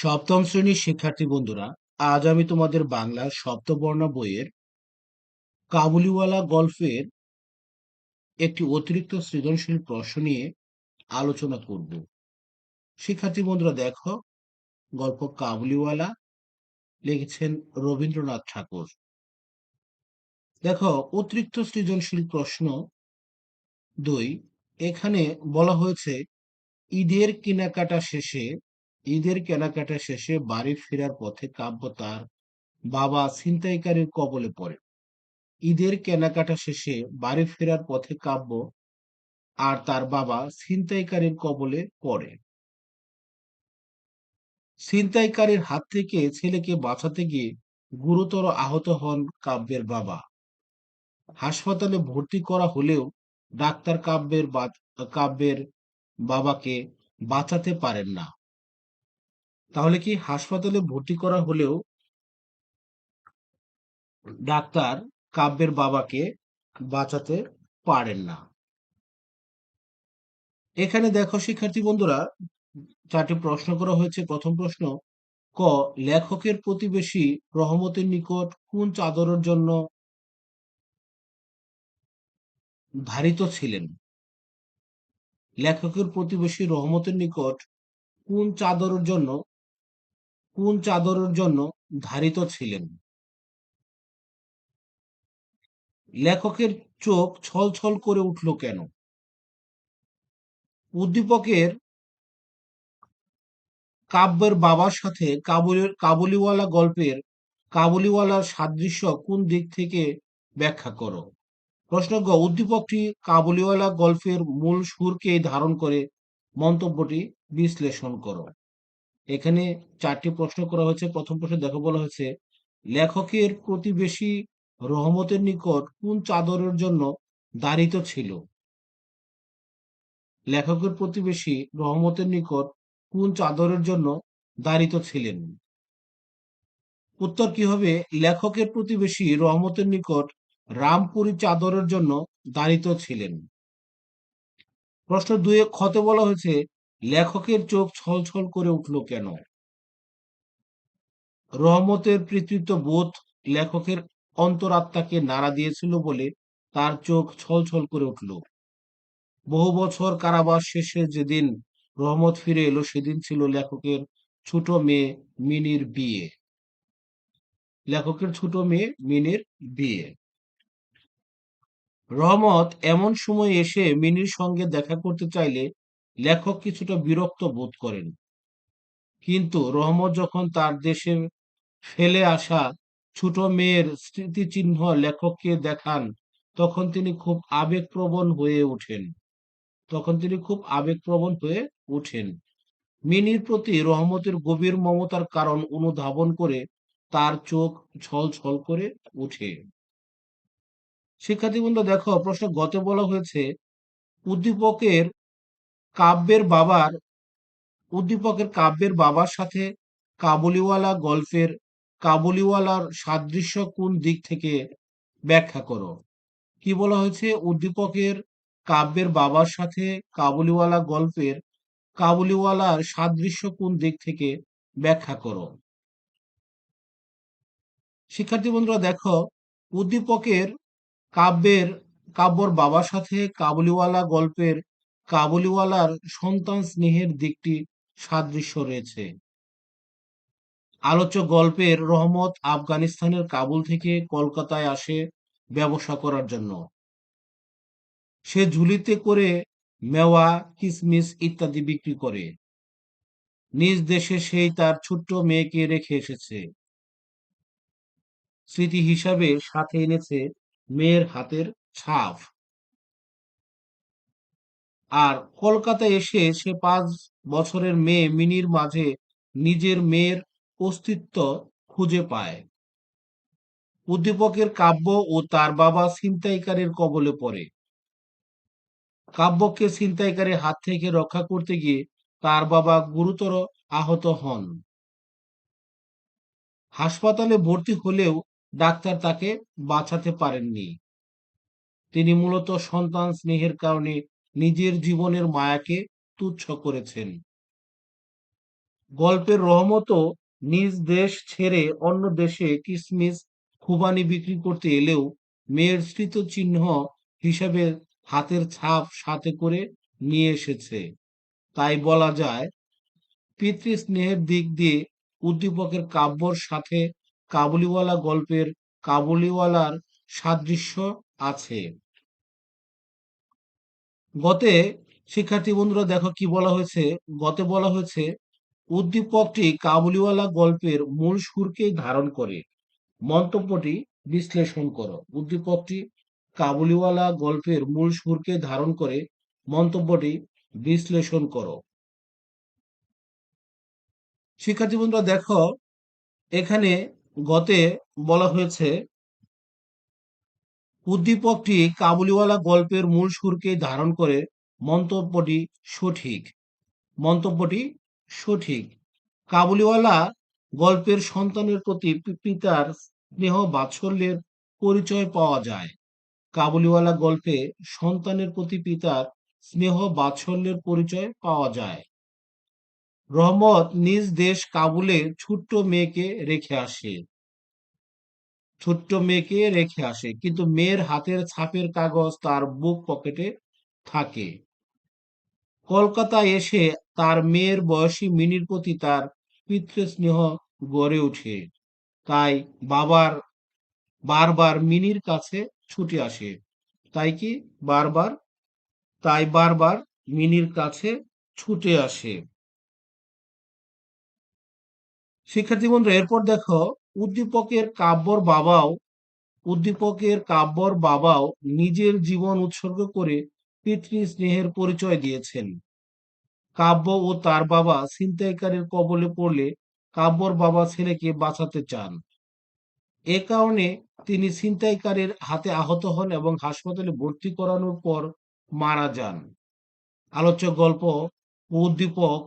সপ্তম শ্রেণির শিক্ষার্থী বন্ধুরা, আজ আমি তোমাদের বাংলা সপ্তবর্ণ বইয়ের কাবুলিওয়ালা গল্পের একটি অতিরিক্ত সৃজনশীল প্রশ্ন নিয়ে আলোচনা করব। শিক্ষার্থী বন্ধুরা, দেখো, গল্প কাবুলিওয়ালা, লিখেছেন রবীন্দ্রনাথ ঠাকুর। দেখো, অতিরিক্ত সৃজনশীল প্রশ্ন দুই, এখানে বলা হয়েছে, ঈদের কেনাকাটা শেষে ঈদের কেনাকাটা শেষে বাড়ি ফেরার পথে কাব্য তার বাবা ছিনতাইকারীর কবলে পড়ে। ঈদের কেনাকাটা শেষে বাড়ি ফেরার পথে কাব্য আর তার বাবা ছিনতাইকারীর কবলে পড়ে। ছিনতাইকারীর হাত থেকে ছেলেকে বাঁচাতে গিয়ে গুরুতর আহত হন কাব্যের বাবা। হাসপাতালে ভর্তি করা হলেও ডাক্তার কাব্যের কাব্যের বাবাকে বাঁচাতে পারেন না। তাহলে কি হাসপাতালে ভর্তি করা হলেও ডাক্তার কাব্যের বাবাকে বাঁচাতে পারেন না? এখানে দেখো, শিক্ষার্থী বন্ধুরা, চারটি প্রশ্ন করা হয়েছে। প্রথম প্রশ্ন, ক, লেখকের প্রতিবেশী রহমতের নিকট কোন চাদরের জন্য ধারিত ছিলেন? লেখকের প্রতিবেশী রহমতের নিকট কোন চাদরের জন্য কোন চাদরের জন্য ধারিত ছিলেন? লেখকের চোখ ছলছল করে উঠল কেন? উদ্দীপকের কাব্যের বাবার সাথে কাবুলের কাবুলিওয়ালা গল্পের কাবুলিওয়ালার সাদৃশ্য কোন দিক থেকে ব্যাখ্যা করো? প্রশ্ন গ, উদ্দীপকটি কাবুলিওয়ালা গল্পের মূল সুরকে ধারণ করে মন্তব্যটি বিশ্লেষণ করো। এখানে চারটি প্রশ্ন করা হয়েছে। প্রথম প্রশ্ন দেখো বলা হয়েছে, লেখকের প্রতিবেশী রহমতের নিকট কোন চাদরের জন্য দাঁড়িত ছিল? লেখকের প্রতিবেশী রহমতের নিকট কোন চাদরের জন্য দাঁড়িত ছিলেন? উত্তর কি হবে? লেখকের প্রতিবেশী রহমতের নিকট রামপুরী চাদরের জন্য দাঁড়িত ছিলেন। প্রশ্ন দুয়ে ক্ষতে বলা হয়েছে লেখকের চোখ ছলছল করে উঠল কেন? রহমতের কৃতিত্ব বোধ লেখকের অন্তরাত্মাকে নাড়া দিয়েছিল বলে তার চোখ ছলছল করে উঠল। বহু বছর কারাবাস শেষে যেদিন রহমত ফিরে এলো, সেদিন ছিল লেখকের ছোট মেয়ে মিনির বিয়ে। লেখকের ছোট মেয়ে মিনির বিয়ে। রহমত এমন সময় এসে মিনির সঙ্গে দেখা করতে চাইলে লেখক কিছুটা বিরক্ত বোধ করেন। কিন্তু রহমত যখন তার দেশে ফেলে আসা ছোট মেয়ের স্মৃতিচিহ্ন লেখককে দেখান, তখন তিনি খুব আবেগপ্রবণ হয়ে ওঠেন। তখন তিনি খুব আবেগপ্রবণ হয়ে ওঠেন। মিনির প্রতি রহমতের গভীর মমতার কারণ অনুধাবন করে তার চোখ ছল ছল করে উঠে শিক্ষার্থী বন্ধু দেখো, প্রশ্ন গত বলা হয়েছে, উদ্দীপকের কাব্যের বাবার, উদ্দীপকের কাব্যের বাবার সাথে কাবুলিওয়ালা গল্পের কাবুলিওয়ালার সাদৃশ্য কোন দিক থেকে ব্যাখ্যা করো? কি বলা হয়েছে? উদ্দীপকের কাব্যের বাবার সাথে কাবুলিওয়ালা গল্পের কাবুলিওয়ালার সাদৃশ্য কোন দিক থেকে ব্যাখ্যা করো? শিক্ষার্থী বন্ধুরা, দেখো, উদ্দীপকের কাব্যের, কাব্যর বাবার সাথে কাবুলিওয়ালা গল্পের কাবুলিওয়ালার সন্তান স্নেহের দিকটি সাদৃশ্য রয়েছে। আলোচ্য গল্পের রহমত আফগানিস্তানের কাবুল থেকে কলকাতায় আসে ব্যবসা করার জন্য। সে ঝুলিতে করে মেওয়া, কিসমিস ইত্যাদি বিক্রি করে। নিজ দেশে সেই তার ছোট্ট মেয়েকে রেখে এসেছে। স্মৃতি হিসাবে সাথে এনেছে মেয়ের হাতের ছাপ। আর কলকাতায় এসে সে পাঁচ বছরের মেয়ে মিনির মাঝে নিজের মেয়ের অস্তিত্ব খুঁজে পায়। উদ্দীপকের কাব্য ও তার বাবা ছিনতাইকারীর কবলে পড়ে। কাব্যকে ছিনতাইকারীর হাত থেকে রক্ষা করতে গিয়ে তার বাবা গুরুতর আহত হন। হাসপাতালে ভর্তি হলেও ডাক্তার তাকে বাঁচাতে পারেননি। তিনি মূলত সন্তান স্নেহের কারণে নিজের জীবনের মায়াকে তুচ্ছ করেছেন। গল্পের রহমতও নিজ দেশ ছেড়ে অন্য দেশে কিসমিস খুবানি বিক্রি করতে এলেও মেয়ের স্মৃতিচিহ্ন হিসেবে হাতের ছাপ সাথে করে নিয়ে এসেছে। তাই বলা যায়, পিতৃস্নেহের দিক দিয়ে উদ্দীপকের কাব্যর সাথে কাবুলিওয়ালা গল্পের কাবুলিওয়ালার সাদৃশ্য আছে। গতে শিক্ষার্থী বন্ধুরা দেখো কি বলা হয়েছে? গতে বলা হয়েছে, উদ্দীপকটি কাবুলিওয়ালা গল্পের মূল সুরকেই ধারণ করে। মন্তব্যটি বিশ্লেষণ করো। উদ্দীপকটি কাবুলিওয়ালা গল্পের মূল সুরকে ধারণ করে। মন্তব্যটি বিশ্লেষণ করো। শিক্ষার্থী বন্ধুরা দেখো, এখানে গতে বলা হয়েছে উদ্দীপকটি কাবুলিওয়ালা গল্পের মূল সুরকে ধারণ করে মন্তব্যটি সঠিক। মন্তব্যটি সঠিক। কাবুলিওয়ালা গল্পের সন্তানের প্রতি পিতার স্নেহ বাৎসল্যের পরিচয় পাওয়া যায়। কাবুলিওয়ালা গল্পে সন্তানের প্রতি পিতার স্নেহ বাৎসল্যের পরিচয় পাওয়া যায়। রহমত নিজ দেশ কাবুলে ছোট্ট মেয়েকে রেখে আসে। ছোট্ট মেয়েকে রেখে আসে। কিন্তু মেয়ের হাতের ছাপের কাগজ তার বুক পকেটে থাকে। কলকাতায় এসে তার মেয়ের বয়সী মিনির প্রতি তার পিতৃস্নেহ গড়ে ওঠে। তাই বাবার, বারবার মিনির কাছে ছুটে আসে। তাই কি বারবার? তাই বারবার মিনির কাছে ছুটে আসে। শিক্ষার্থী বন্ধু এরপর দেখো উদ্দীপকের কাব্যর বাবাও, উদ্দীপকের কাব্যর বাবাও নিজের জীবন উৎসর্গ করে পিতৃ স্নেহের পরিচয় দিয়েছেন। কাব্য ও তার বাবা ছিনতাইকারীর কবলে পড়লে কাব্যর বাবা ছেলেকে বাঁচাতে চান। এ কারণে তিনি ছিনতাইকারীর হাতে আহত হন এবং হাসপাতালে ভর্তি করানোর পর মারা যান। আলোচ্য গল্প ও উদ্দীপক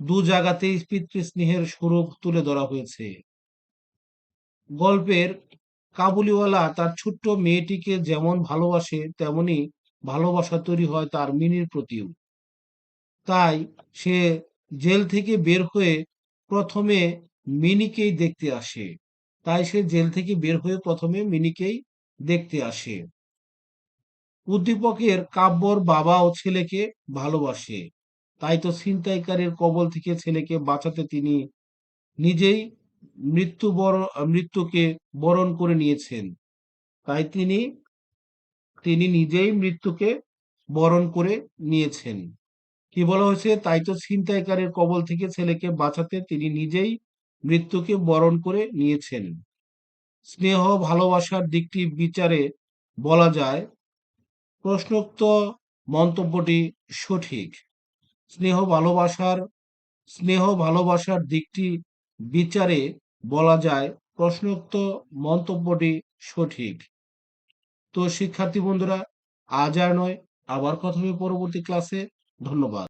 দু জায়গাতেই পিতৃস্নেহের স্বরূপ তুলে ধরা হয়েছে। গল্পের কাবুলিওয়ালা তার ছোট্ট মেয়েটিকে যেমন ভালোবাসে, তেমনি ভালোবাসা তৈরি হয় তার মিনির প্রতিও। তাই সে জেল থেকে বের হয়ে প্রথমে মিনিকেই দেখতে আসে। তাই সে জেল থেকে বের হয়ে প্রথমে মিনিকেই দেখতে আসে। উদ্দীপকের কাব্যর বাবা ও ছেলেকে ভালোবাসে। তাই তো ছিনতাইকারীর কবল থেকে ছেলেকে বাঁচাতে তিনি নিজেই মৃত্যু বরণ মৃত্যুকে বরণ করে নিয়েছেন। তাই তিনি তিনি নিজেই মৃত্যুকে বরণ করে নিয়েছেন। কি বলা হয়েছে? তাই তো ছিনতাইকারীর কবল থেকে ছেলেকে বাঁচাতে তিনি নিজেই মৃত্যুকে বরণ করে নিয়েছেন। স্নেহ, ভালোবাসার দিকটি বিচারে বলা যায়। প্রশ্নোক্ত মন্তব্যটি সঠিক। স্নেহ, ভালোবাসার স্নেহ, ভালোবাসার দিকটি বিচারে বলা যায় প্রশ্নোক্ত মন্তব্যটি সঠিক। তো শিক্ষার্থী বন্ধুরা, আজ আর নয়, আবার কথা হবে পরবর্তী ক্লাসে ধন্যবাদ।